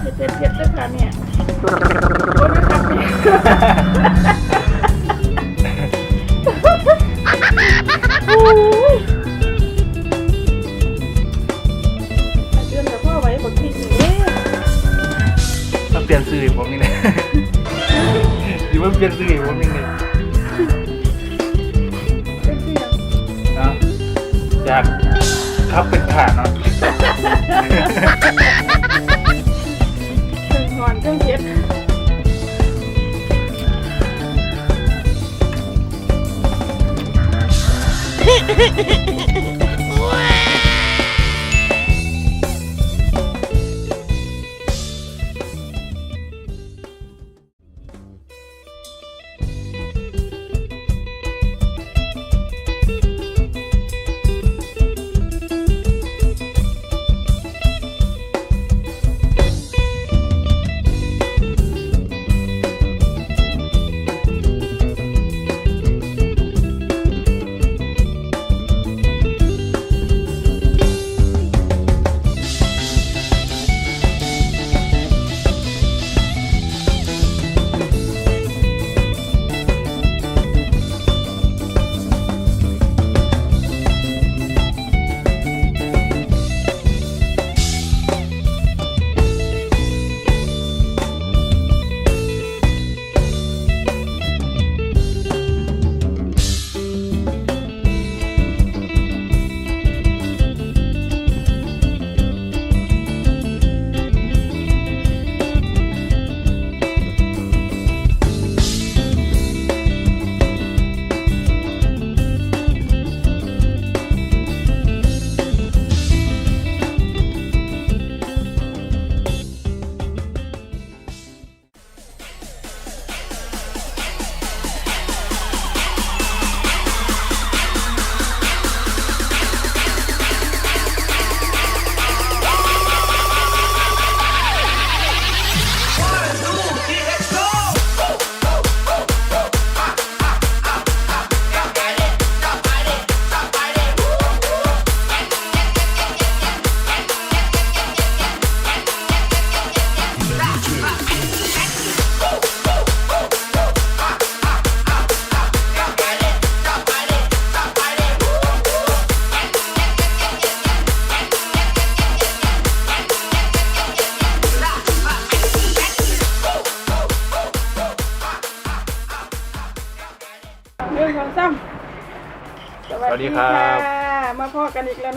เผ็ดเผ็ดเผ็ดด้วยค่ะเนี่ยโอ้นะครับเนี่ยโอ้ยเดือนกับพ่อไว้บนที่นี่มาเปลี่ยนสื่อผมนี่เลยอยู่ว่าเปลี่ยนสื่อผมนี่เลยเป็นเสียง นะอยากทับเป็นขาเนาะ เครื่องหอนเครื่องเผ็ด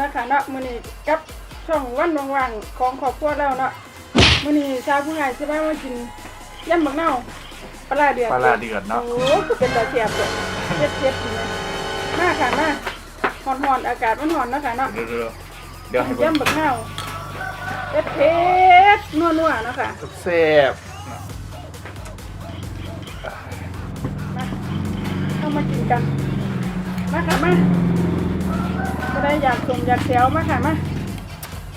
ะคะเนาะมื้อนี้กับช่องวันว่างๆของครอบครัวเราเนาะมื้อนี้ชาวผู้ใหญ่สิมามากินยำบักเน่าปลาร้าเดือดปลาร้าเดือดเนาะโอ้คือเป็นตาเสียบเลยเจ็ดเจ็ดๆนี่นะมาค่ะมาฮ้อนๆอากาศมันฮ้อนเนาะค่ะเนาะเดี๋ยวเดี๋ยวเดี๋ยวให้ผมยำบักเน่าเผ็ดเผ็ดๆนัวๆเนาะค่ะแซ่บมาเข้ามากินกันมาค่ะมา จะได้อยากสมอยากเสียวมาค่ะมา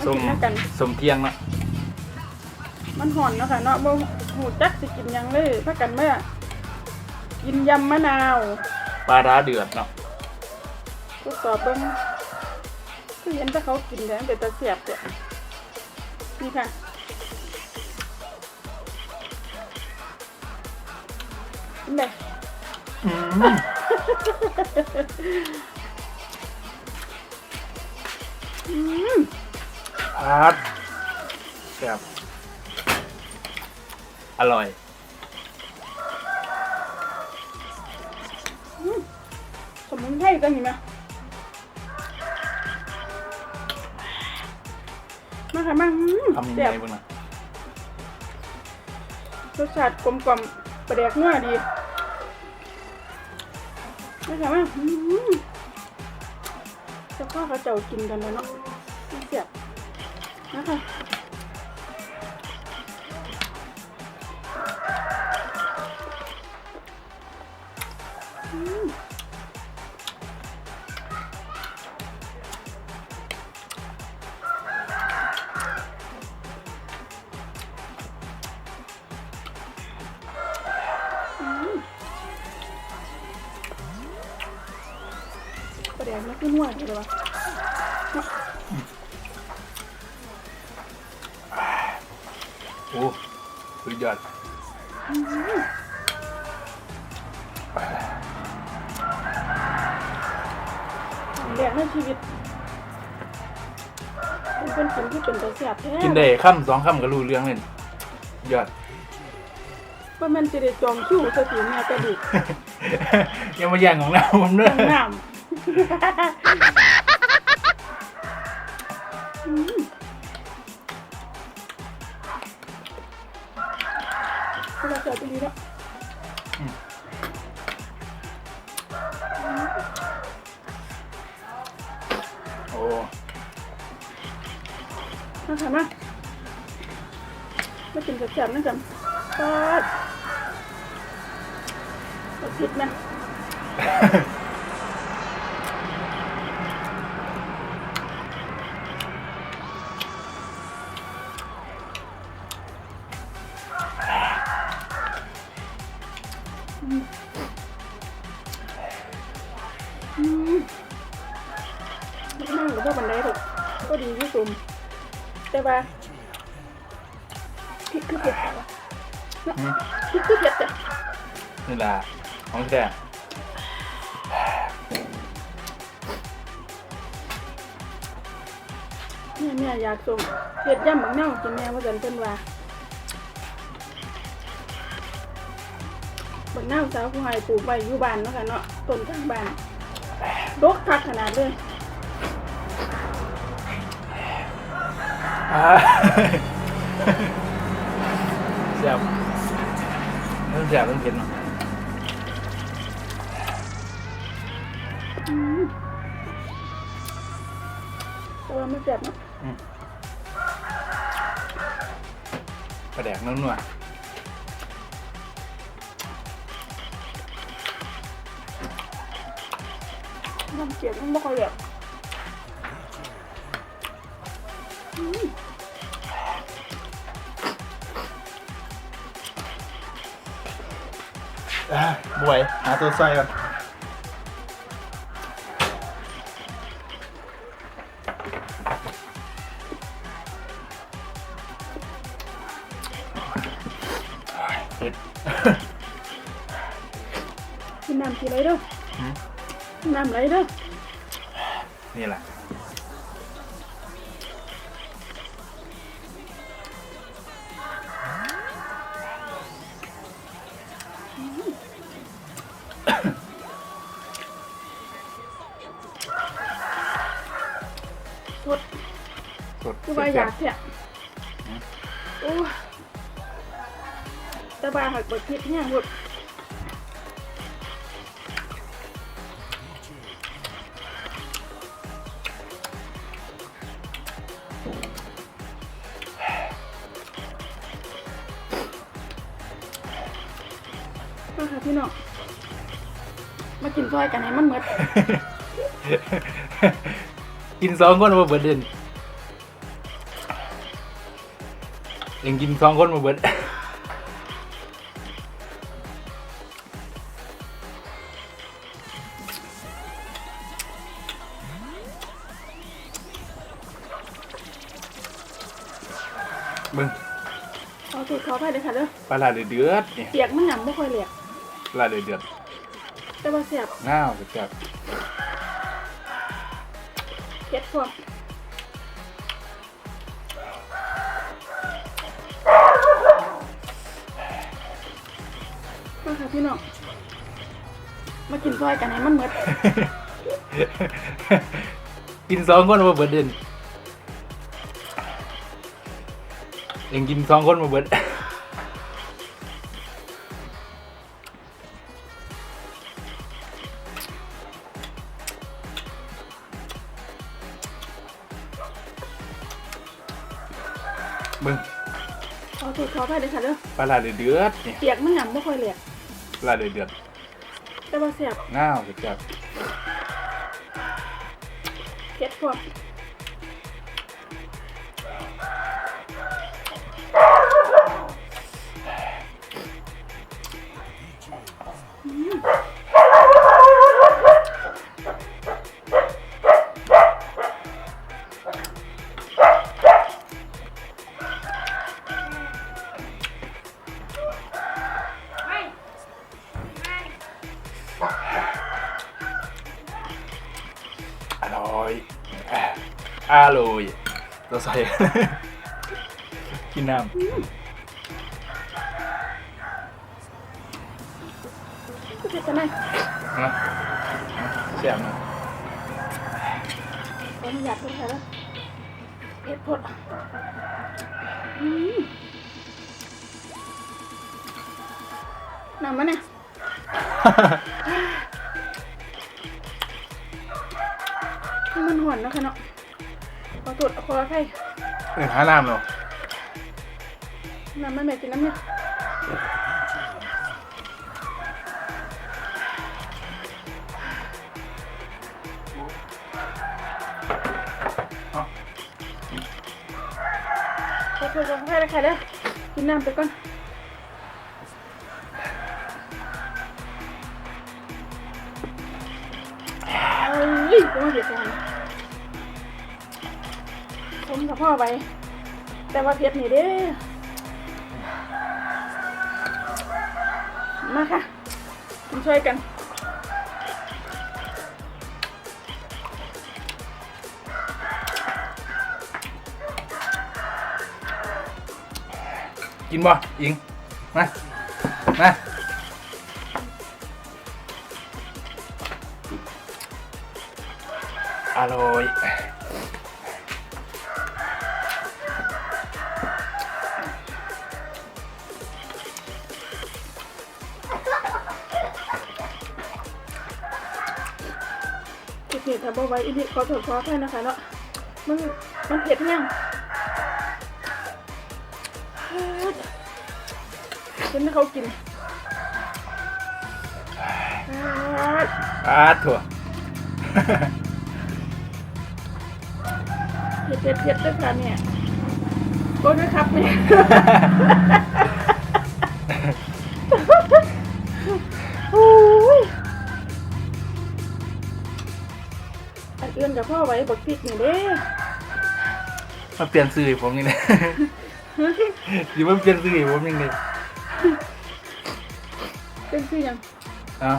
สมมากินแล้วกัน สมเที่ยงเนาะมันห่อนเนาะค่ะเนาะบ่หูจักสิกินหยังเลยพักกันเมื่อกินยำมะนาวปลาร้าเดือดเนาะทดสอบเบิ่งคือเห็นแต่เขากินแล้วแต่ตะเสียบเด้นี่ค่ะกินเลยอืม อืมพัดแซ่บอร่อย สมุนไพรกันนี่ไหมมาค่ะมาอืมทำยังแซ่ไงบบ้างนะรสชาติกลมกล่อมประเดกนัวดีมาค่ะมาอืมเจ้าพ่อเขาเจ้ากินกันแล้วเนาะเสียบ นะ โอ้สุดยอดแรกในชีวิตเป็นคนกินที่เป็นตัวเสียบแท้กินได้ค่ำสองค่ำก็รู้เรื่องเลยนี่ยอดว่ามันจะได้จองคิวสติแม่กระดิกยังมาแย่งของเราผมเนเรื่อะองน้ำ ค่ะมามากินแซ่บๆนะจ๊ะปอดปอดผิดนะ แต่ว่าพริกคือเผ็ดแต่ว่าอืมพริกคือเผ็ดจ้ะนี่ล่ะของแท้แม่แม่อยากส่งเผ็ดย่ำบักเน่ากินแม่ว่าสันเพิ่นว่าบักเน่าสาวผู้ใหายปลูกไว้อยู่บ้านเนาะค่ะเนาะต้นข้างบ้านดกคักขนาดเลย แซ่บเรื่องแซ่บเรื่องเผ็ดเนาะอืมแต่ว่าไม่แซ่บเนาะปลาแดกนัวน้ำเกลียดมันบ่ค่อยเหล บวย หาตัวใส่ก่อนเผ็ดกินน้ำทีไรเด้อหืมน้ำไหลเด้อนี่แหละ เนี่ยหมดมาค่ะพี่น้อง มากินซอยกันให้มันเหมือดกินสองคนมาเบิดเด่นยังกินสองคนมาเบิด อถูกขอไปเลยค่ะเด้อปลาลาเดือดเดือดนี่เปียกมันหนำไม่ค่อยเหลกปลาลาเดือดเดือดแต่ว่าเสียบง่าวจับเก็ดพร้อมมาค่ะพี่น้องมากินซอยกันให้มันเหมือดกินสองคนมาเบิดเด่น ยังกินสองคนมาเบิดเบิ่งขอถูกขอไปเลยค่ะเด้อปลาลาเดือดเดือดนี่เปียกมันหนำไม่ค่อยเหลกปลาเดือดเดือดแต่ว่าเสียบง่าวจับเก็ดพร้อมร่ อร่อยเราใส่ กินน้ก็จะจะไหนำนะเสียบนะขออนุญาตด้วยค่ะแล้วเผ็ดพดอืมน้ำมันเนี่ยมันหอนนะคะเนาะข อตรวจขอใครเออหาน้ำเหรอน้ำมันแม่กินน้ำเนี่ยเอาขอตรวจขอใครเลยค่ะเด้อกินน้ำไปก่อนเอ้ยก็มาเผ็ดกัน พ่อไปแต่ว่าเผ็ดนี่เด้อมาค่ะมาช่วยกันกินบ่อิง มา มา อร่อย ไหว้อีนี่ขอโทษขออภัยนะคะเนาะมันมันเผ็ดแห้งเผ็ดเห็นไหมเขากินเผ็ดอาถั่วเผ็ดเผ็ดเผ็ดด้วยค่ะเนี่ยก็ด้วยครับเนี่ย กับพ่อไว้บักพริกนี่เด้มาเปลี่ยนซื้อให้ผมนี่นะ อยู่มาเปลี่ยนซื้อให้ผมยังไงเป็นคือหยังเอา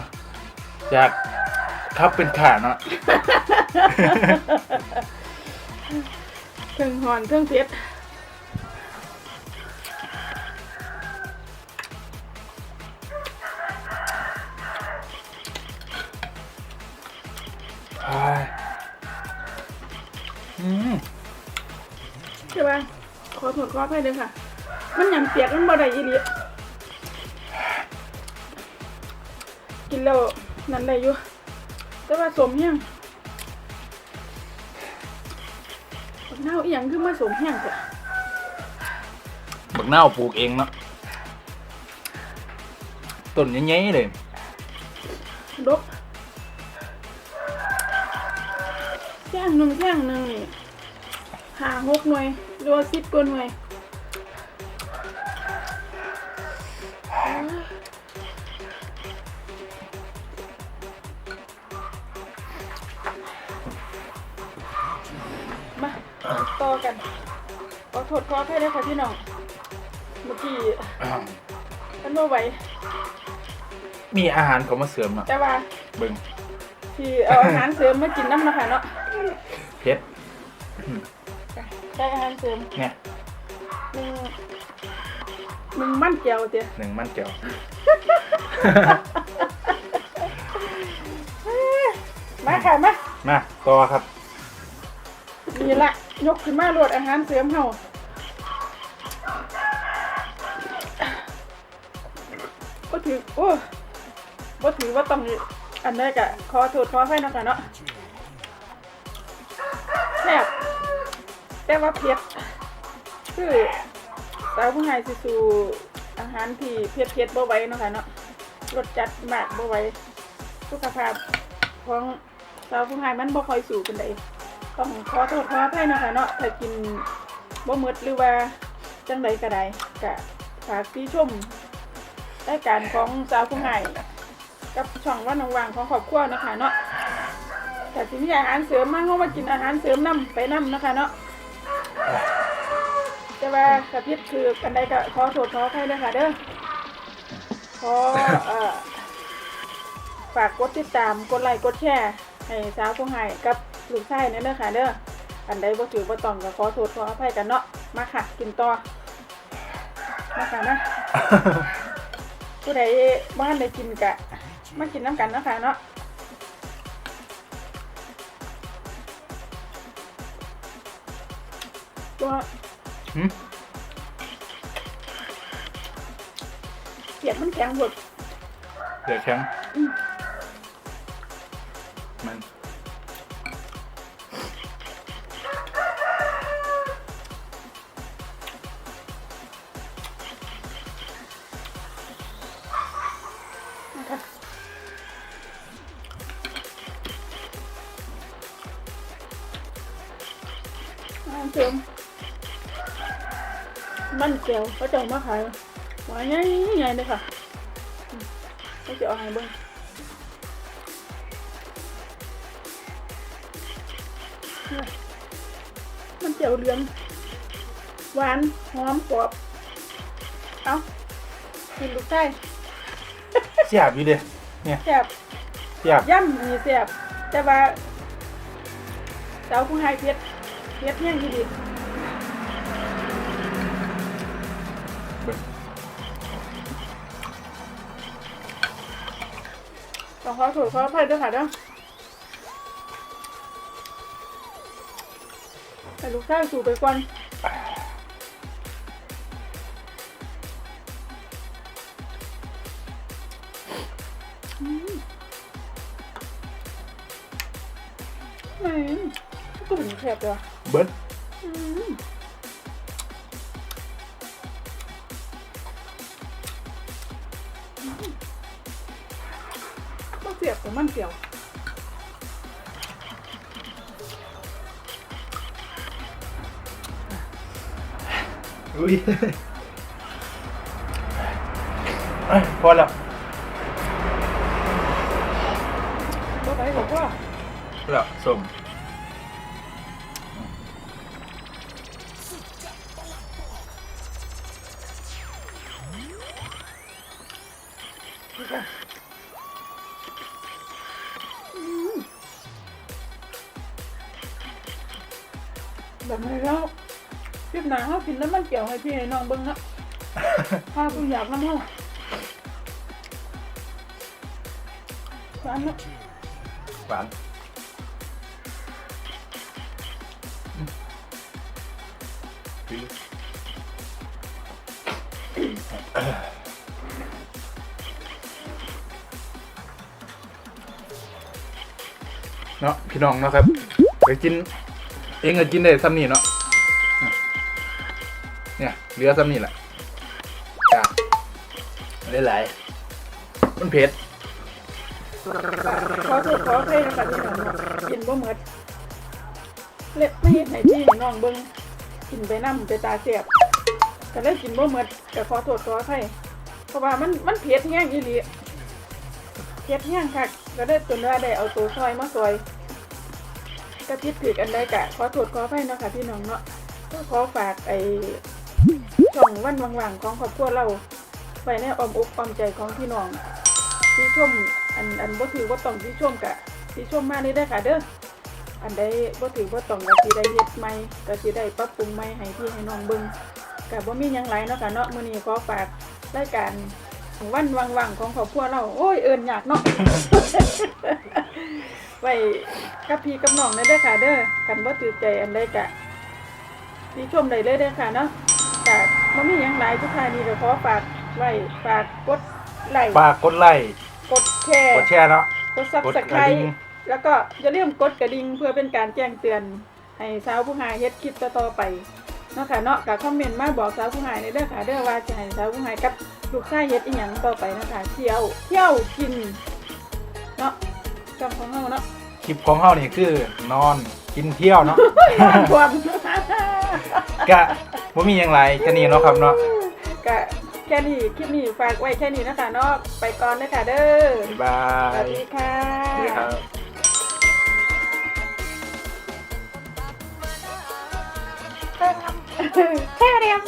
จากครับเป็นขาเนาะเครื่องหอนเครื่องเพชร อโทษขออภัยเลยค่ะ มันหยังเปียกมันบ่ได้อีหลีกินแล้วนั่นได้อยู่ แต่ว่าสมแห้งบักเน่าวอีหยังคือมาสมแห้งจ้ะบักหน้าวปลูกเองเนาะต้นใหญ่ๆเลยดกแท่งหนึ่งแท่งหนึ่งนี่หาหกหน่วยหรือว่าสิบกว่าหน่วย โทษขออภัยด้วยค่ะพี่น้อง เมื่อกี้อ้าวมันบ่ไหวมีอาหารเขามาเสริมเนาะแต่ว่าเบิ่งที่เอาอาหารเสริมมากินน้ำนะคะเนาะเพชรได้อาหารเสริมเนี่ยหนึ่งหนึ่งมันเจียวเตี้ยหนึ่งมันเจียวมาค่ะมามาต่อครับนี่ละยกขึ้นมาโหลดอาหารเสริมเฮา ถือโอ้บ่ถือว่าต้องอันใดกะขอโทษขออภัยเนะคะเนาะแซ่บแต่ว่าเผ็ดคือสาวผู้ชายสิสู่อาหารที่เผ็ดเผ็ดๆบ่ไหวเนาะค่ะเนาะรสจัดมากบ่ไหวสุขภาพของสาวผู้ชายมันบ่ค่อยสู่ปานใดต้องขอโทษขออภัยนะคะเนาะถ้ากินบ่หมดหรือว่าจังใดก็ได้ก็ฝากที่ชม รายการของสาวผู้ใหญ่กับช่องว่านองวางของครอบครัวนะคะเนาะแต่ที่มีอาหารเสริมมาเขามากินอาหารเสริมนํไปนํนะคะเนาะแต่ว่าถ้าพิษคือกันใดก็ขอโทษขออภัยนะคะเด้อขอเอ่อฝากกดติดตามกดไลค์กดแชร์ให้สาวผู้ใหญ่กับลูกชายเนี่ยเด้อค่ะเด้ออันใดบ่ถือบ่ต้องก็ขอโทษขออภัยกันเนาะมาค่ะ กินต่อมาค่ะนะ ผู้ใดบ้านได้กินกะมากินน้ำกันเนาะคะเนาะตัวหืมเขียดมันแข็งหมดเดือดแข็ง น้ำเติมมันเจียวเขาจะเอามาขายหวานใหญ่ใหญ่เลยค่ะอืมเขาจะเอาให้เบิ่งเนี่ยมันเจียวเหลือง หวาน หอมกรอบ เอากินลูกไส้เสียบอยู่เด้เนี่ยแซ่บเสียบย่ำมีแซ่บแต่ว่าสาวผู้ให้เพชร เพชรเนี่ยงดีเบิ่งต้องขอโทษขออภัยด้วยค่ะเด้อให้ลูกชายสู่ไปก่อน ตุ่มแซ่บเลยว่ะเบิดอืมก็เแล้วก็ไปบอกว่าพอแล้วส้มแบบนี้แล้วคลิปหนาเขากินแล้วมันเกี่ยวให้พี่ให้น้องเบิ้งนะถ้าคุณอยากน้ำเขาร้านนะหวานอืมดีเนาะพี่น้องเนาะครับไปกิน เองก็กินได้ซ้ำนี่เนาะเนี่ยเหลือซ้ำนี่แหละจ้าหลายๆมันเผ็ดขอโทษขออภัยนะคะพี่น้องเนาะกินบ่หมดเล็บไม่เห็นไหนพี่น้องเบิ้งกินไปน้ำไปตาเสียบก็เลยกินบ่หมดก็ขอโทษขออภัยเพราะว่ามันมันเผ็ดแห้งอีหลีเผ็ดแห้งค่ะก็ได้จนว่าได้เอาตัวซอยมาซอย ก็พิดผิดอันใดกะขอโทษขออภัยเนาะค่ะพี่น้องเนาะก็ขอฝากไอ้ช่องวันว่างๆของครอบครัวเราไว้ในออมอกออมใจของพี่น้องที่ชมอันอันบ่ถือว่าต้องที่ชมกะที่ชมมานี่ได้ค่ะเด้ออันใดบ่ถือว่าต้องก็สิได้เฮ็ดใหม่ก็สิได้ปรับปรุงใหม่ให้พี่ให้น้องเบิ่งก็บ่มีหยังหลายเนาะค่ะเนาะมื้อนี้ขอฝากรายการวันว่างๆของครอบครัวเราโอ้ยเอิ้นยากเนาะ ไว้กับพี่กับน้องได้เด้อค่ะ เด้อกันบ่ถือใจอันใดกะที่ชมได้เลยเด้อค่ะเนาะก็บ่มีหยังหลายทุกท่านนี่ก็ขอฝากไว้ฝากกดไลค์ฝากกดไลค์กดแชร์กดแชร์เนาะกดซับกดสกไครระดิ่งต์แล้วก็อย่าลืมกดกระดิ่งเพื่อเป็นการแจ้งเตือน ให้สาวผู้หายเฮ็ดคลิปต่อๆไปเนาะค่ะเนาะกับคอมเมนต์มาบอกสาวผู้หายในเด้อค่ะเด้อว่าจะให้สาวผู้หายกับลูกชายเฮ็ดอีหยังต่อไปนะคะเที่ยวเที่ยวกินเนาะ จำของเฮาเนาะคลิปของเฮานี่คือนอนกินเที่ยวเนาะนอนความกะบ่มีหยังไรแค่นี้เนาะครับเนาะก็แค่นี้คลิปนี้ฝากไว้แค่นี้นะคะเนาะไปก่อนนะคะเด้อบ๊ายบาสวัสยดีค่ะสวัสดีครับแค่เรียม